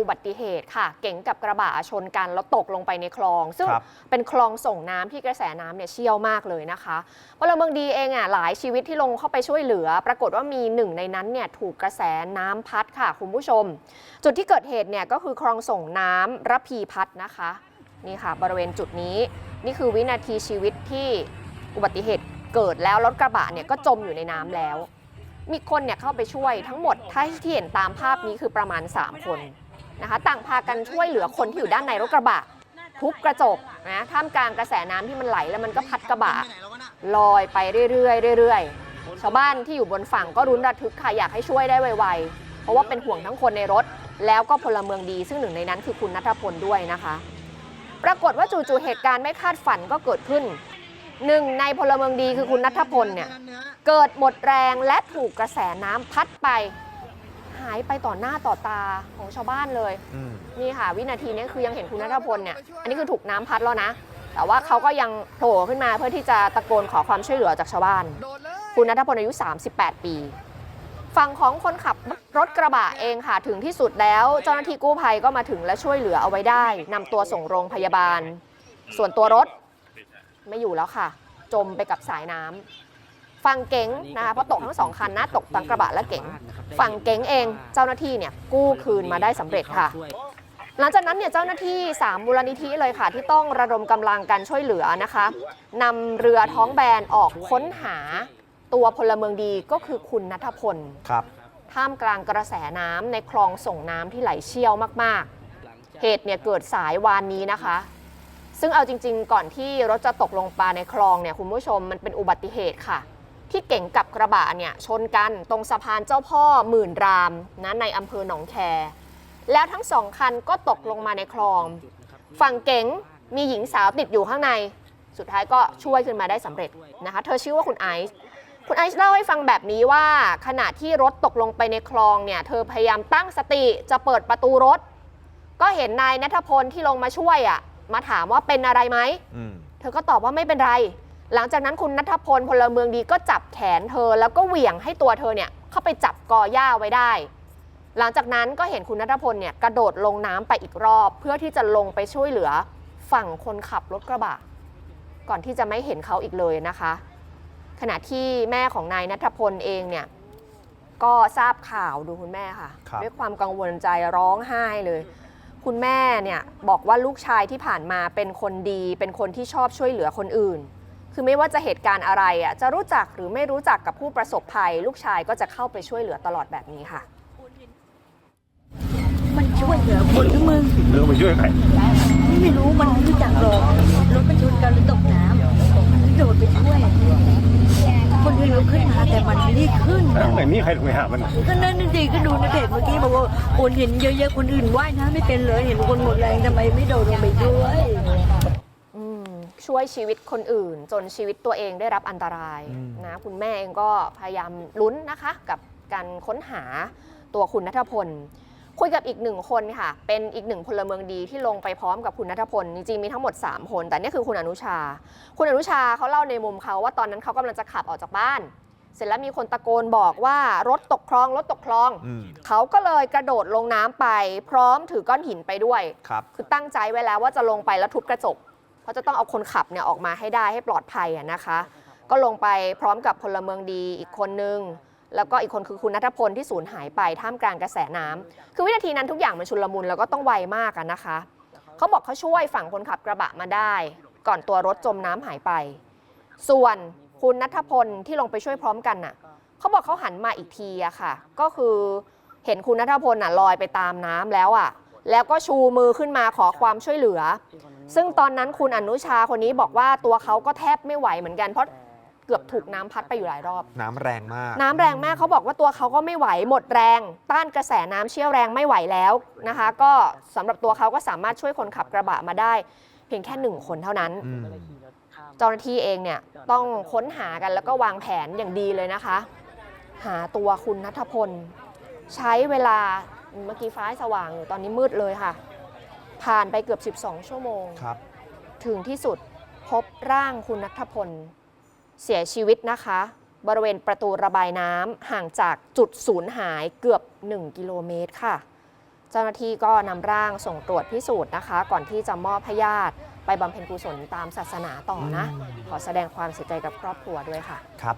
อุบัติเหตุค่ะ เก๋งกับกระบะชนกันแล้วตกลงไปในคลอง ซึ่งครับ เป็นคลองส่งน้ำที่กระแสน้ำเนี่ยเชี่ยวมากเลยนะคะพลเมืองดีเองอะหลายชีวิตที่ลงเข้าไปช่วยเหลือ ปรากฏว่ามีหนึ่งในนั้นเนี่ยถูกกระแสน้ำพัดค่ะคุณผู้ชม จุดที่เกิดเหตุเนี่ยก็คือคลองส่งน้ำระพีพัฒน์นะคะ นี่ค่ะ บริเวณจุดนี้ นี่คือวินาทีชีวิตที่อุบัติเหตุเกิดแล้วรถกระบะเนี่ยก็จมอยู่ในน้ำแล้ว มีคนเนี่ยเข้าไปช่วยทั้งหมดถ้าที่เห็นตามภาพนี้คือประมาณ 3 คน นะคะ ต่างพากันช่วยเหลือคนที่อยู่ด้านในรถกระบะ ทุบกระจกนะท่ามกลางกระแสน้ำที่มันไหลแล้วมันก็พัดกระบะลอยไปเรื่อยๆเรื่อยๆชาวบ้านที่อยู่บนฝั่งก็รุนระทึกค่ะอยากให้ช่วยได้ไวๆเพราะว่าเป็นห่วงทั้งคนในรถ แล้วก็พลเมืองดี ซึ่งหนึ่งในนั้นคือคุณนัทพลด้วยนะคะ ปรากฏว่าจู่ๆเหตุการณ์ไม่คาดฝันก็เกิดขึ้นหนึ่งในพลเมืองดีคือคุณนัทพลเนี่ยเกิดหมดแรงและถูกกระแสน้ำพัดไป หายไปต่อหน้าต่อตาของชาวบ้านเลย อืมนี่ค่ะ วินาทีนี้คือยังเห็นคุณนัทพลเนี่ย อันนี้คือถูกน้ำพัดแล้วนะ แต่ว่าเขาก็ยังโผล่ขึ้นมาเพื่อที่จะตะโกนขอความช่วยเหลือจากชาวบ้าน คุณนัทพลอายุ 38 ปี ฝั่งของคนขับรถกระบะเองค่ะ ถึงที่สุดแล้ว เจ้าหน้าที่กู้ภัยก็มาถึงและช่วยเหลือเอาไว้ได้นำตัวส่งโรงพยาบาล ส่วนตัวรถไม่อยู่แล้วค่ะ จมไปกับสายน้ำ ฝั่งเก๋งนะคะเพราะตกทั้งสองคันนะตกทั้งกระบะและเก๋งฝั่งเก๋งเองเจ้าหน้าที่เนี่ยกู้คืนมาได้สำเร็จค่ะ หลังจากนั้นเนี่ยเจ้าหน้าที่ 3 มูลนิธิเลยค่ะ ที่ต้องระดมกำลังกันช่วยเหลือนะคะนำเรือท้องแบนออกค้นหาตัวพลเมืองดีก็คือคุณนัทพลครับท่ามกลางกระแสน้ำในคลองส่งน้ำที่ไหลเชี่ยวมากๆ เหตุเนี่ยเกิดสายวานนี้นะคะ ซึ่งเอาจริง ๆ ก่อนที่รถจะตกลงปลาในคลองเนี่ยคุณผู้ชมมันเป็นอุบัติเหตุค่ะ ที่เก่งกับกระบะเนี่ยชนกันตรงสะพานเจ้าพ่อหมื่นรามนะในอำเภอหนองแค แล้วทั้งสองคันก็ตกลงมาในคลอง ฝั่งเก๋งมีหญิงสาวติดอยู่ข้างใน สุดท้ายก็ช่วยขึ้นมาได้สำเร็จนะคะ เธอชื่อว่าคุณไอซ์คุณไอซ์เล่าให้ฟังแบบนี้ว่า ขณะที่รถตกลงไปในคลองเนี่ยเธอพยายามตั้งสติจะเปิดประตูรถ ก็เห็นนายนัทพลที่ลงมาช่วยอะมาถามว่าเป็นอะไรไหมอืมเธอก็ตอบว่าไม่เป็นไร หลังจากนั้นคุณนัทพลพลเมืองดีก็จับแขนเธอ แล้วก็เหวี่ยงให้ตัวเธอเนี่ยเข้าไปจับกอหญ้าไว้ได้ หลังจากนั้นก็เห็นคุณนัทพลเนี่ยกระโดดลงน้ำไปอีกรอบ เพื่อที่จะลงไปช่วยเหลือฝั่งคนขับรถกระบะ ก่อนที่จะไม่เห็นเขาอีกเลยนะคะ ขณะที่แม่ของนายนัทพลเองเนี่ยก็ทราบข่าวดูคุณแม่ค่ะครับด้วยความกังวลใจร้องไห้เลย คุณแม่เนี่ยบอกว่าลูกชายที่ผ่านมาเป็นคนดี เป็นคนที่ชอบช่วยเหลือคนอื่น คือไม่ว่าจะเหตุการณ์อะไรอะจะรู้จักหรือไม่รู้จักกับผู้ประสบภัย ลูกชายก็จะเข้าไปช่วยเหลือตลอดแบบนี้ค่ะ มันช่วยเหลือคนนะมึงเรื่องมาช่วยใครไม่รู้มันไม่รู้จักหรอกรถมันชนกันเลยตกน้ำโดดไปช่วยคนอื่นเราขึ้นมาแต่มันไม่ได้ขึ้นแล้วไม่มีใครลงไปหามันก็นั่นน่ะสิก็ดูในเพจเมื่อกี้บอกว่าคนเห็นเยอะๆคนอื่นว่ายน้ำไม่เป็นเลยเห็นคนหมดแรงทำไมไม่โดดลงไปด้วยอืม ช่วยชีวิตคนอื่น จนชีวิตตัวเองได้รับอันตรายอืมนะคุณแม่เองก็พยายามลุ้นนะคะ กับการค้นหาตัวคุณนัทพล คุยกับอีกหนึ่งคนค่ะ เป็นอีกหนึ่งพลเมืองดีที่ลงไปพร้อมกับคุณนัทพล จริงๆมีทั้งหมด 3 คน แต่นี่คือคุณอนุชา คุณอนุชาเขาเล่าในมุมเขาว่าตอนนั้นเขากำลังจะขับออกจากบ้าน เสร็จแล้วมีคนตะโกนบอกว่ารถตกคลองรถตกคลองอืมเขาก็เลยกระโดดลงน้ำไป พร้อมถือก้อนหินไปด้วยครับคือตั้งใจไว้แล้วว่าจะลงไปแล้วทุบกระจก เพราจะต้องเอาคนขับเนี่ยออกมาให้ได้ให้ปลอดภัยอะนะคะ ก็ลงไปพร้อมกับพลเมืองดีอีกคนนึงแล้วก็อีกคนคือคุณนัทพลที่สูญหายไปท่ามกลางกระแสน้ำคือวินาทีนั้นทุกอย่างมันชุลมุนแล้วก็ต้องไวมากอะนะคะ เขาบอกเขาช่วยฝั่งคนขับกระบะมาได้ ก่อนตัวรถจมน้ำหายไป ส่วนคุณนัทพลที่ลงไปช่วยพร้อมกันน่ะ เขาบอกเขาหันมาอีกทีอะค่ะ ก็คือเห็นคุณนัทพลน่ะลอยไปตามน้ำแล้วอะ แล้วก็ชูมือขึ้นมาขอความช่วยเหลือ ซึ่งตอนนั้นคุณอนุชาคนนี้บอกว่าตัวเขาก็แทบไม่ไหวเหมือนกันเพราะเกือบถูกน้ำพัดไปอยู่หลายรอบ น้ำแรงมาก น้ำแรงมากเขาบอกว่าตัวเขาก็ไม่ไหวหมดแรง ต้านกระแสน้ำเชี่ยวแรงไม่ไหวแล้วนะคะ ก็สำหรับตัวเขาก็สามารถช่วยคนขับกระบะมาได้ เพียงแค่หนึ่งคนเท่านั้น อืมเจ้าหน้าที่เองเนี่ยต้องค้นหากันแล้วก็วางแผนอย่างดีเลยนะคะ หาตัวคุณนัทพล ใช้เวลา เมื่อกี้ฟ้าสว่างอยู่ตอนนี้มืดเลยค่ะ ผ่านไปเกือบ 12 ชั่วโมง ครับ ถึงที่สุดพบร่างคุณนัทพล เสียชีวิตนะคะ บริเวณประตูระบายน้ำห่างจากจุดสูญหายเกือบ 1 กิโลเมตรค่ะ เจ้าหน้าที่ก็นำร่างส่งตรวจพิสูจน์นะคะ ก่อนที่จะมอบให้ญาติไปบำเพ็ญกุศลตามศาสนาต่อนะขอแสดงความเสียใจกับครอบครัวด้วยค่ะ ครับ